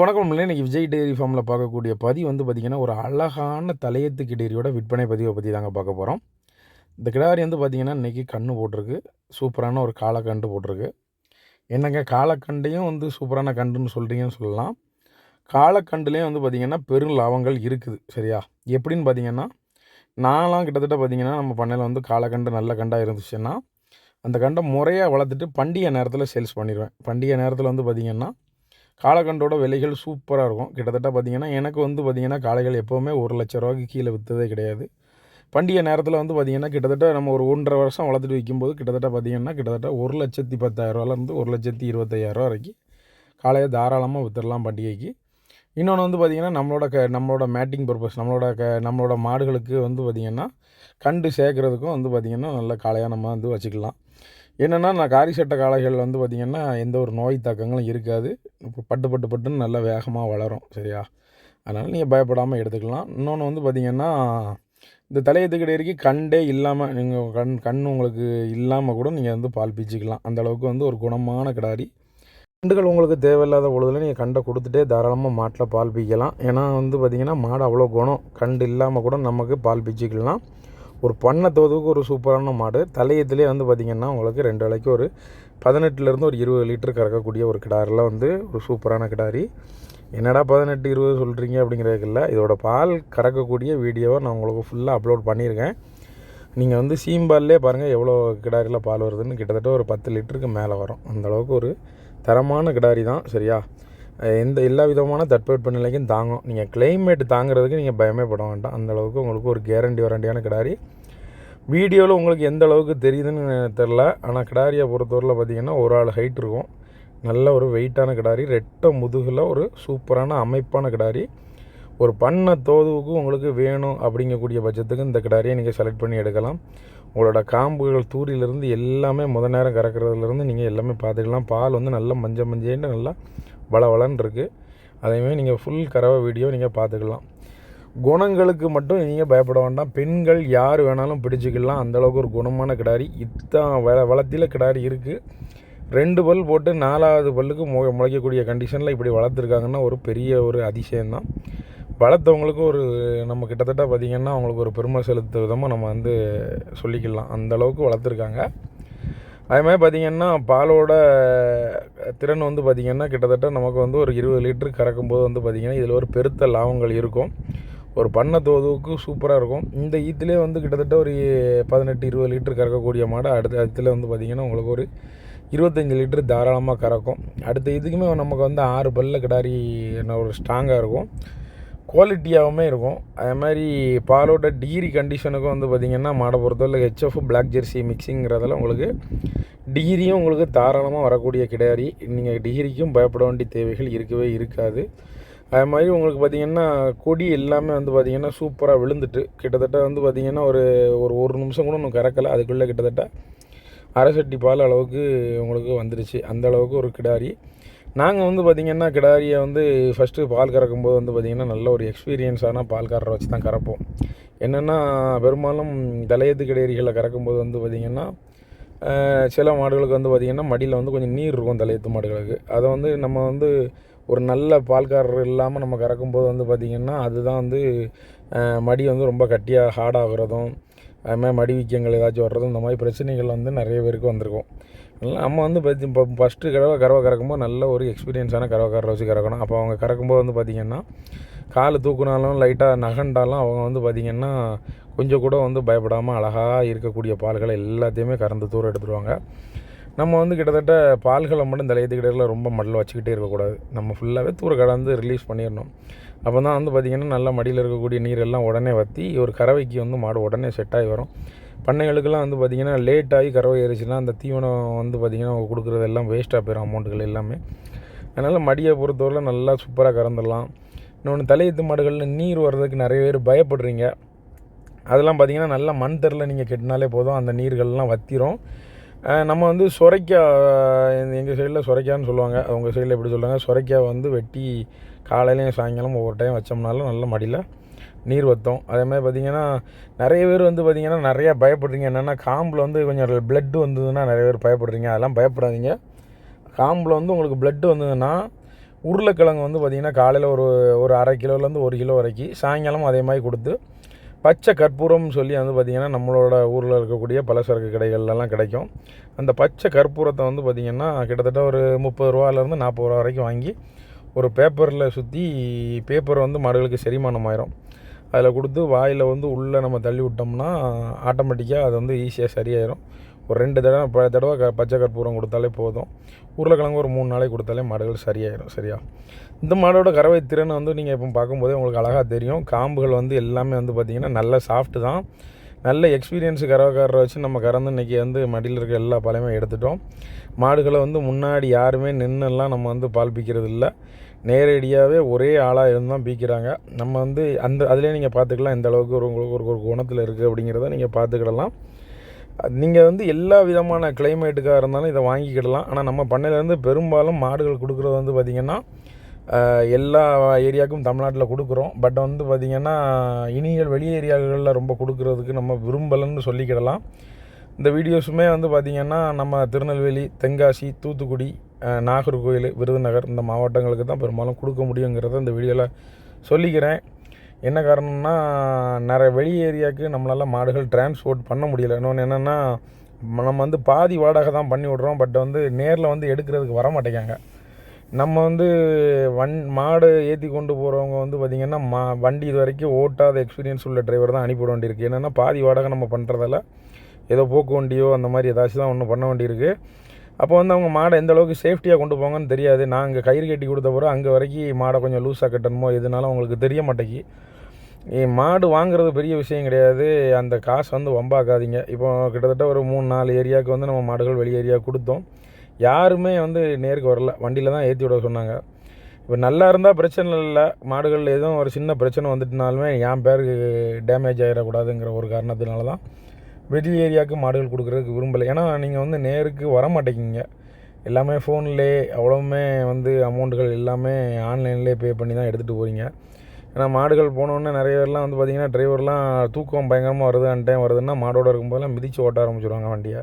வணக்கம் இன்னைக்கு விஜய் டெய்ரி ஃபார்மில் பார்க்கக்கூடிய பதிவு வந்து பார்த்திங்கன்னா, ஒரு அழகான தலையத்து கிடாரியோட விற்பனை பதிவை பற்றி தாங்க பார்க்க போகிறோம். இந்த கிடாரி வந்து பார்த்திங்கன்னா, இன்றைக்கி கன்று போட்டிருக்கு. சூப்பரான ஒரு காலக்கண்டு போட்டிருக்கு. என்னங்க காலக்கண்டையும் வந்து சூப்பரான கன்றுன்னு சொல்கிறீங்கன்னு சொல்லலாம். காலக்கண்டுலேயும் வந்து பார்த்திங்கன்னா, பெரும் லாபங்கள் இருக்குது. சரியா? எப்படின்னு பார்த்திங்கன்னா, நான்லாம் கிட்டத்தட்ட பார்த்திங்கன்னா, நம்ம பண்ணையில் வந்து காலக்கண்டு நல்ல கண்டாக இருந்துச்சுன்னா, அந்த கண்டை முறையாக வளர்த்துட்டு பண்டிகை நேரத்தில் சேல்ஸ் பண்ணிடுவேன். பண்டிகை நேரத்தில் வந்து பார்த்திங்கன்னா, காளக்கண்டோட விலைகள் சூப்பராக இருக்கும். கிட்டத்தட்ட பார்த்திங்கன்னா, எனக்கு வந்து பார்த்திங்கன்னா, காளைகள் எப்போவுமே ஒரு லட்ச ரூபாய்க்கு கீழே விற்றதே கிடையாது. பண்டிகை நேரத்தில் வந்து பார்த்திங்கன்னா, கிட்டத்தட்ட நம்ம ஒரு 1 1/2 வருஷம் வளர்த்துட்டு விற்கும்போது கிட்டத்தட்ட பார்த்திங்கன்னா, கிட்டத்தட்ட ஒரு லட்சத்தி பத்தாயிரரூவாலேருந்து ஒரு லட்சத்தி இருபத்தையாயிரரூவா வரைக்கும் காளையை தாராளமாக விற்றுடலாம் பண்டிகைக்கு. இன்னொன்று வந்து பார்த்திங்கன்னா, நம்மளோட க நம்மளோட மேட்டிங் பர்பஸ் நம்மளோட க நம்மளோட மாடுகளுக்கு வந்து பார்த்திங்கன்னா, கன்று சேர்க்குறதுக்கும் வந்து பார்த்திங்கன்னா, நல்ல காளையாக நம்ம வந்து வச்சுக்கலாம். என்னென்னா, நான் காரி சட்ட காளைகள் வந்து பார்த்திங்கன்னா, எந்த ஒரு நோய் தாக்கங்களும் இருக்காது. இப்போ பட்டு பட்டு பட்டுன்னு நல்லா வேகமாக வளரும். சரியா? அதனால் நீங்கள் பயப்படாமல் எடுத்துக்கலாம். இன்னொன்று வந்து பார்த்திங்கன்னா, இந்த தலையத்து கண்டே இல்லாமல் நீங்கள் கண் கண் உங்களுக்கு இல்லாமல் கூட நீங்கள் வந்து பால் பீச்சிக்கலாம் அந்த அளவுக்கு வந்து ஒரு குணமான கிடாரி. கண்டுகள் உங்களுக்கு தேவையில்லாத பொழுதுல நீங்கள் கண்டை கொடுத்துட்டே தாராளமாக மாட்டில் பால் பீய்க்கலாம். ஏன்னா வந்து பார்த்திங்கன்னா, மாடு அவ்வளோ குணம். கண்டு இல்லாமல் கூட நமக்கு பால் பீச்சிக்கலாம் ஒரு பண்ணை தோதுக்கு ஒரு சூப்பரான மாடு. தலையத்துலேயே வந்து பார்த்திங்கன்னா, உங்களுக்கு 2 வேளைக்கு ஒரு 18லேருந்து ஒரு 20 லிட்டர் கறக்கக்கூடிய ஒரு கிடாரில் வந்து ஒரு சூப்பரான கிடாரி. என்னடா 18, 20 சொல்கிறீங்க அப்படிங்கிறதுக்கு இல்லை. இதோட பால் கறக்கக்கூடிய வீடியோவை நான் உங்களுக்கு ஃபுல்லாக அப்லோட் பண்ணியிருக்கேன். நீங்கள் வந்து சீம்பால்லே பாருங்கள் எவ்வளோ கிடாரியில் பால் வருதுன்னு கிட்டத்தட்ட ஒரு 10 லிட்டருக்கு மேலே வரும். அந்தளவுக்கு ஒரு தரமான கிடாரி தான். சரியா? எந்த எல்லா விதமான தட்பவெட்ப நிலைக்கும் தாங்கும். நீங்கள் கிளைமேட் தாங்கிறதுக்கு நீங்கள் பயமே பட வேண்டாம். அந்தளவுக்கு உங்களுக்கு ஒரு கேரண்டி வாரண்டியான கிடாரி. வீடியோவில் உங்களுக்கு எந்த அளவுக்கு தெரியுதுன்னு தெரில. ஆனால் கிடாரியை பொறுத்தவரையில் பார்த்திங்கன்னா, ஒரு ஆள் ஹைட் இருக்கும். நல்ல ஒரு வெயிட்டான கிடாரி. ரெட்டை முதுகில் ஒரு சூப்பரான அமைப்பான கிடாரி. ஒரு பண்ணை தோதுவுக்கு உங்களுக்கு வேணும் அப்படிங்கக்கூடிய பட்சத்துக்கு இந்த கிடாரியை நீங்கள் செலக்ட் பண்ணி எடுக்கலாம். உங்களோட காம்புகள் தூரிலிருந்து எல்லாமே முத நேரம் கறக்கிறதுலேருந்து நீங்கள் எல்லாமே பார்த்துக்கலாம். பால் வந்து நல்லா மஞ்ச மஞ்சேன்னு நல்லா வளவளன்னு இருக்குது. அதேமாதிரி நீங்கள் ஃபுல் கறவை வீடியோ நீங்கள் பார்த்துக்கலாம். குணங்களுக்கு மட்டும் நீங்கள் பயப்பட வேண்டாம். பெண்கள் யார் வேணாலும் பிடிச்சிக்கலாம். அந்தளவுக்கு ஒரு குணமான கிடாரி. இத்தான் வள வளத்தில் கிடாரி இருக்குது. ரெண்டு பல் போட்டு நாலாவது பல்லுக்கு மு முளைக்கக்கூடிய கண்டிஷனில் இப்படி வளர்த்துருக்காங்கன்னா, ஒரு பெரிய ஒரு அதிசயம்தான் வளர்த்தவங்களுக்கு ஒரு நம்ம கிட்டத்தட்ட பார்த்திங்கன்னா, அவங்களுக்கு ஒரு பெருமை செலுத்த விதமாக நம்ம வந்து சொல்லிக்கலாம். அந்தளவுக்கு வளர்த்துருக்காங்க அதே மாதிரி பார்த்திங்கன்னா, பாலோட திறன் வந்து பார்த்திங்கன்னா, கிட்டத்தட்ட நமக்கு வந்து ஒரு இருபது லிட்டரு கறக்கும் போது வந்து பார்த்திங்கன்னா, இதில் ஒரு பெருத்த லாபங்கள் இருக்கும். ஒரு பண்ணை தோதுவுக்கு சூப்பராக இருக்கும். இந்த ஈத்துலேயே வந்து கிட்டத்தட்ட ஒரு பதினெட்டு இருபது லிட்டரு கறக்கக்கூடிய மாடு அடுத்த இதில் வந்து பார்த்திங்கன்னா, உங்களுக்கு ஒரு இருபத்தஞ்சி லிட்டரு தாராளமாக கறக்கும். அடுத்த இதுக்குமே நமக்கு வந்து ஆறு பல்ல கிடாரி என்ன ஒரு ஸ்ட்ராங்காக இருக்கும். குவாலிட்டியாகவுமே இருக்கும். அதேமாதிரி பாலோட டிகிரி கண்டிஷனுக்கும் வந்து பார்த்திங்கன்னா, மாடை பொறுத்தவரை ஹெச்எஃப் பிளாக் ஜெர்சி மிக்ஸிங்கிறதால உங்களுக்கு டிகிரியும் உங்களுக்கு தாராளமாக வரக்கூடிய கிடாரி. நீங்கள் டிகிரிக்கும் பயப்பட வேண்டிய தேவைகள் இருக்கவே இருக்காது. அதேமாதிரி உங்களுக்கு பார்த்திங்கன்னா, கொடி எல்லாமே வந்து பார்த்திங்கன்னா, சூப்பராக விழுந்துட்டு கிட்டத்தட்ட வந்து பார்த்திங்கன்னா, ஒரு ஒரு ஒரு நிமிஷம் கூட இன்னும் கறக்கல. அதுக்குள்ளே கிட்டத்தட்ட அரை சட்டி பால் அளவுக்கு உங்களுக்கு வந்துருச்சு. அந்த அளவுக்கு ஒரு கிடாரி. நாங்கள் வந்து பார்த்திங்கன்னா, கிடாரியை வந்து ஃபஸ்ட்டு பால் கறக்கும்போது வந்து பார்த்திங்கன்னா, நல்ல ஒரு எக்ஸ்பீரியன்ஸான பால்காரரை வச்சு தான் கறப்போம். என்னென்னா, பெரும்பாலும் தலையத்து கிடாரிகளை கறக்கும்போது வந்து பார்த்திங்கன்னா, சில மாடுகளுக்கு வந்து பார்த்திங்கன்னா, மடியில் வந்து கொஞ்சம் நீர் இருக்கும் தலையத்து மாடுகளுக்கு. அதை வந்து நம்ம வந்து ஒரு நல்ல பால்காரர் இல்லாமல் நம்ம கறக்கும்போது வந்து பார்த்திங்கன்னா, அதுதான் வந்து மடி வந்து ரொம்ப கட்டியாக ஹார்டாகிறதும், அதுமாதிரி மடிவீக்கங்கள் ஏதாச்சும் வர்றது இந்த மாதிரி பிரச்சனைகள் வந்து நிறைய பேருக்கு வந்திருக்கும். அதனால் நம்ம வந்து பார்த்தி இப்போ ஃபஸ்ட்டு கறவை கறவை கறக்கும்போது நல்ல ஒரு எக்ஸ்பீரியன்ஸான கறவைக்காரரை வச்சு கறக்கணும். அப்போ அவங்க கறக்கும்போது வந்து பார்த்திங்கன்னா, கால் தூக்குனாலும் லைட்டாக நகண்டாலும் அவங்க வந்து பார்த்திங்கன்னா, கொஞ்சம் கூட வந்து பயப்படாமல் அழகாக இருக்கக்கூடிய பால்களை எல்லாத்தையுமே கறந்து தூரம் எடுத்துருவாங்க. நம்ம வந்து கிட்டத்தட்ட பால்களை மட்டும் தலையத்து ரொம்ப மடியில் வச்சுக்கிட்டே இருக்கக்கூடாது. நம்ம ஃபுல்லாகவே தூர கடந்து ரிலீஸ் பண்ணிடணும். அப்போ தான் வந்து பார்த்திங்கன்னா, நல்லா மடியில் இருக்கக்கூடிய நீரெல்லாம் உடனே வற்றி ஒரு கறவைக்கு வந்து மாடு உடனே செட்டாகி வரும். பண்ணைகளுக்கெல்லாம் வந்து பார்த்திங்கன்னா, லேட் ஆகி கறவை ஏறிச்சுன்னா, அந்த தீவனம் வந்து பார்த்திங்கன்னா, அவங்க கொடுக்குறது எல்லாம் வேஸ்ட்டாக போயிடும் அமௌண்ட்டுகள் எல்லாமே. அதனால் மடியை பொறுத்தவரை நல்லா சூப்பராக கறந்துடலாம். இன்னொன்று தலையத்து மாடுகளில் நீர் வர்றதுக்கு நிறைய பேர் பயப்படுறீங்க. அதெல்லாம் பார்த்திங்கன்னா, நல்லா மண் தரையில் நீங்கள் கட்டினாலே போதும். அந்த நீர்கள்லாம் வத்திரும் நம்ம வந்து சுரைக்காய் எங்கள் சைடில் சுரைக்கான்னு சொல்லுவாங்க. அவங்க சைடில் எப்படி சொல்லுவாங்க, சுரைக்காய் வந்து வெட்டி காலையிலையும் சாயங்காலம் ஒவ்வொரு டைம் வச்சோம்னாலும் நல்ல மடியில் நீர் வற்றும். அதேமாதிரி பார்த்திங்கன்னா, நிறைய பேர் வந்து பார்த்திங்கன்னா, நிறையா பயப்படுறீங்க. என்னென்னா, காம்பில் வந்து கொஞ்சம் பிளட்டு வந்ததுன்னா நிறைய பேர் பயப்படுறீங்க. அதெல்லாம் பயப்படாதீங்க. காம்பில் வந்து உங்களுக்கு பிளட்டு வந்ததுன்னா, உருளைக்கிழங்கு வந்து பார்த்திங்கன்னா காலையில் ஒரு ஒரு அரை கிலோலேருந்து ஒரு கிலோ வரைக்கும் சாயங்காலம் அதே மாதிரி கொடுத்து பச்சை கற்பூரம் சொல்லி வந்து பார்த்திங்கன்னா நம்மளோட ஊரில் இருக்கக்கூடிய பலசரக்கு கடைகள்லாம் கிடைக்கும். அந்த பச்சை கற்பூரத்தை வந்து பார்த்திங்கன்னா கிட்டத்தட்ட ஒரு முப்பது ரூபாலேருந்து நாற்பது ரூபா வரைக்கும் வாங்கி ஒரு பேப்பரில் சுற்றி பேப்பர் வந்து மாடுகளுக்கு செரிமானம் ஆயிரும் அதில் கொடுத்து வாயில் வந்து உள்ளே நம்ம தள்ளி விட்டோம்னா ஆட்டோமேட்டிக்காக அது வந்து ஈஸியாக சரியாயிரும். ஒரு ரெண்டு தடவை ப தடவை க பச்சை கற்பூரம் கொடுத்தாலே போதும். உருளைக்கிழங்கு ஒரு மூணு நாளைக்கு கொடுத்தாலே மாடுகள் சரியாயிடும் சரியா? இந்த மாடோட கறவை திறன் வந்து நீங்கள் இப்போ பார்க்கும்போதே உங்களுக்கு அழகாக தெரியும். காம்புகள் வந்து எல்லாமே வந்து பார்த்திங்கன்னா நல்ல சாஃப்ட்டு தான். நல்ல எக்ஸ்பீரியன்ஸு கறவைக்காரரை வச்சு நம்ம கறந்து இன்றைக்கி வந்து மடியில் இருக்க எல்லா பாலையுமே எடுத்துட்டோம். மாடுகளை வந்து முன்னாடி யாருமே நின்றுலாம் நம்ம வந்து பால் பிக்கிறது இல்லை நேரடியாகவே ஒரே ஆளாக இருந்து தான் பீக்கிறாங்க நம்ம வந்து அந்த அதிலே நீங்கள் பார்த்துக்கலாம் இந்த அளவுக்கு ஒரு உங்களுக்கு ஒரு ஒரு குணத்தில் இருக்குது அப்படிங்கிறத நீங்கள் பார்த்துக்கிடலாம். நீங்கள் வந்து எல்லா விதமான கிளைமேட்டுக்காக இருந்தாலும் இதை வாங்கிக்கிடலாம். ஆனால் நம்ம பண்ணையிலேருந்து பெரும்பாலும் மாடுகள் கொடுக்குறது வந்து பார்த்திங்கன்னா எல்லா ஏரியாவுக்கும் தமிழ்நாட்டில் கொடுக்குறோம். பட் வந்து பார்த்திங்கன்னா இனிகள் வெளி ஏரியாக்களில் ரொம்ப கொடுக்குறதுக்கு நம்ம விரும்பலைன்னு சொல்லிக்கிடலாம். இந்த வீடியோஸுமே வந்து பார்த்திங்கன்னா நம்ம திருநெல்வேலி தென்காசி தூத்துக்குடி நாகர்கோவில் விருதுநகர் இந்த மாவட்டங்களுக்கு தான் பெரும்பாலும் கொடுக்க முடியுங்கிறத இந்த வீடியோவில் சொல்லிக்கிறேன். என்ன காரணம்னா நிறைய வெளி ஏரியாவுக்கு நம்மளால் மாடுகள் டிரான்ஸ்போர்ட் பண்ண முடியல. இன்னொன்று என்னென்னா நம்ம வந்து பாதி வாடகை தான் பண்ணி விட்றோம். பட் வந்து நேரில் வந்து எடுக்கிறதுக்கு வர மாட்டேங்காங்க. நம்ம வந்து வண் மாடு ஏற்றி கொண்டு போகிறவங்க வந்து பார்த்திங்கன்னா மா வண்டி இது வரைக்கும் ஓட்டாத எக்ஸ்பீரியன்ஸ் உள்ள டிரைவர் தான் அனுப்பிவிட வேண்டியிருக்கு. என்னென்னா பாதி வாடகை நம்ம பண்ணுறதால ஏதோ போக்கு வண்டியோ அந்த மாதிரி ஏதாச்சும் தான் ஒன்று பண்ண வேண்டியிருக்கு. அப்போ வந்து அவங்க மாடை எந்த அளவுக்கு சேஃப்டியாக கொண்டு போங்கன்னு தெரியாது. நான் அங்கே கயிறு கட்டி கொடுத்த பிறகு அங்கே வரைக்கும் மாடை கொஞ்சம் லூஸாக கட்டணுமோ எதுனாலும் அவங்களுக்கு தெரிய மாட்டேங்கி. மாடு வாங்குறது பெரிய விஷயம் கிடையாது. அந்த காசு வந்து வம்பாக்காதீங்க. இப்போ கிட்டத்தட்ட ஒரு மூணு நாலு ஏரியாவுக்கு வந்து நம்ம மாடுகள் வெளி ஏரியா கொடுத்தோம். யாருமே வந்து நேருக்கு வரல. வண்டியில் தான் ஏற்றி விட சொன்னாங்க. இப்போ நல்லா இருந்தால் பிரச்சனை இல்லை. மாடுகளில் எதுவும் ஒரு சின்ன பிரச்சனை வந்துட்டுனாலுமே என் பேருக்கு டேமேஜ் ஆகிடக்கூடாதுங்கிற ஒரு காரணத்தினால தான் வெளி ஏரியாவுக்கு மாடுகள் கொடுக்குறதுக்கு விரும்பலை. ஏன்னா நீங்கள் வந்து நேருக்கு வர மாட்டேங்கிங்க எல்லாமே ஃபோன்லே அவ்வளோவுமே வந்து அமௌண்ட்டுகள் எல்லாமே ஆன்லைன்லேயே பே பண்ணி தான் எடுத்துகிட்டு போகிறீங்க ஏன்னா மாடுகள் போனோடனே நிறைய பேர்லாம் வந்து பார்த்திங்கன்னா டிரைவர்லாம் தூக்கம் பயங்கரமாக வருது அன் டைம் வருதுன்னா மாடோடு இருக்கும்போதெல்லாம் மிதித்து ஓட்ட ஆரம்பிச்சிடுவாங்க வண்டியை.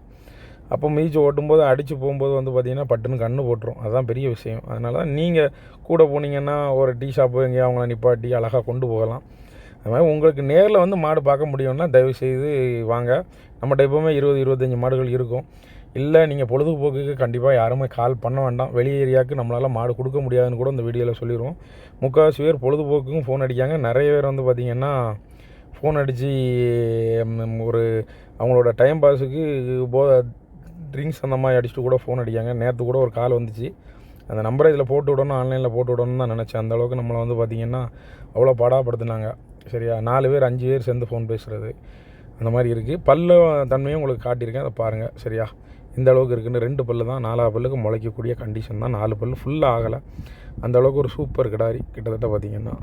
அப்போ மிதித்து ஓட்டும்போது அடித்து போகும்போது வந்து பார்த்திங்கன்னா பட்டுன்னு கண்ணு போட்டுரும். அதுதான் பெரிய விஷயம். அதனால தான் நீங்கள் கூட போனீங்கன்னா ஒரு டீ ஷாப்பு எங்கேயோ அவங்கள நிப்பாட்டி அழகாக கொண்டு போகலாம். அது மாதிரி உங்களுக்கு நேரில் வந்து மாடு பார்க்க முடியும்னா தயவுசெய்து வாங்க. நம்மகிட்ட எப்போவுமே இருபது இருபத்தஞ்சி மாடுகள் இருக்கும். இல்லை நீங்கள் பொழுதுபோக்குக்கு கண்டிப்பாக யாருமே கால் பண்ண வேண்டாம். வெளி ஏரியாவுக்கு நம்மளால் மாடு கொடுக்க முடியாதுன்னு கூட இந்த வீடியோவில் சொல்லிடுவோம் முக்கால்வாசி பேர் பொழுதுபோக்குக்கும் ஃபோன் அடிக்காங்க நிறைய பேர் வந்து பார்த்திங்கன்னா ஃபோன் அடித்து ஒரு அவங்களோட டைம் பாஸுக்கு போ ட்ரிங்க்ஸ் அந்த மாதிரி அடிச்சுட்டு கூட ஃபோன் அடிக்காங்க நேற்று கூட ஒரு கால் வந்துச்சு. அந்த நம்பரை இதில் போட்டு விடணும் ஆன்லைனில் போட்டு விடணும்னு தான் நினச்சேன். அந்தளவுக்கு நம்மளை வந்து பார்த்திங்கன்னா அவ்வளோ பாடாப்படுத்தினாங்க. சரியா? நாலு பேர் அஞ்சு பேர் சேர்ந்து ஃபோன் பேசுகிறது அந்த மாதிரி இருக்குது பல்ல தன்மையும் உங்களுக்கு காட்டியிருக்கேன். அதை பாருங்கள் சரியா? இந்த அளவுக்கு இருக்குன்னு ரெண்டு பல்லு தான். நாலாவது பல்லுக்கு முளைக்கக்கூடிய கண்டிஷன் தான். நாலு பல்லு ஃபுல்லாக ஆகலை. அந்த அளவுக்கு ஒரு சூப்பர் கிடாரி கிட்டத்தட்ட பார்த்திங்கன்னா.